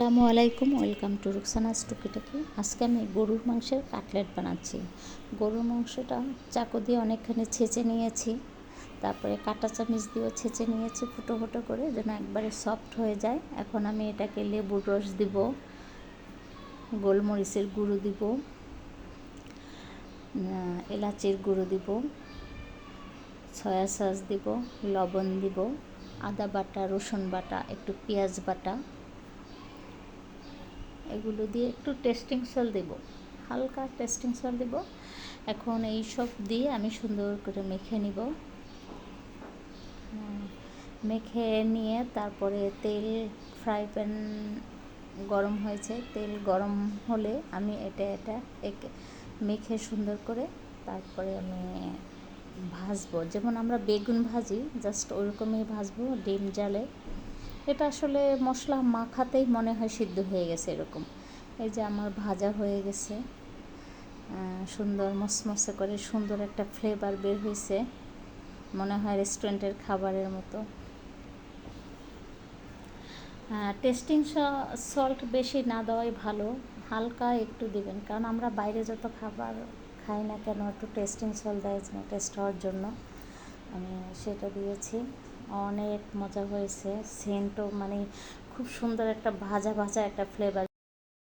আসসালামু আলাইকুম, welcome to রুকসানাস টুকিটাকি। আজকে আমি গরুর মাংসের কাটলেট বানাচ্ছি। গরুর মাংসটা চাকু দিয়ে অনেকখানি ছেঁচে নিয়েছি। তারপরে কাঁটা চামিচ দিয়েও ছেঁচে নিয়েছি ফুটো ফুটো করে, যেন একবারে সফট হয়ে যায়। এখন আমি এটাকে লেবুর রস দিব, গোলমরিচের গুঁড়ো দিব এলাচির গুঁড়ো দিব, সয়া সস দিব, লবণ দিব, আদা বাটা, রসুন বাটা, একটু পেঁয়াজ বাটা এগুলো দিয়ে একটু টেস্টিং সল দেব। হালকা টেস্টিং সল দেব। এখন এই সব দিয়ে আমি সুন্দর করে মেখে নিব। মেখে নিয়ে তারপরে তেল ফ্রাই প্যান গরম হয়েছে। তেল গরম হলে আমি এটা এটা মেখে সুন্দর করে তারপরে আমি ভাজবো। যেমন আমরা বেগুন ভাজি জাস্ট ওরকমই ভাজবো, ডিম জালে। এটা আসলে মশলা মাখাতেই মনে হয় সিদ্ধ হয়ে গেছে এরকম। এই যে আমার ভাজা হয়ে গেছে। সুন্দর মসমসে করে সুন্দর একটা ফ্লেভার বের হয়েছে। মনে হয় রেস্টুরেন্টের খাবারের মতো। টেস্টিং সল্ট বেশি না দেওয়াই ভালো। হালকা একটু দেবেন। কারণ আমরা বাইরে যত খাবার খাই না কেন, একটু টেস্টিং সল্ট দেয় টেস্ট হওয়ার জন্য। আমি সেটা দিয়েছি। অনেক মজা হয়েছে সেন্টও মানে খুব সুন্দর একটা ভাজা ভাজা একটা ফ্লেভার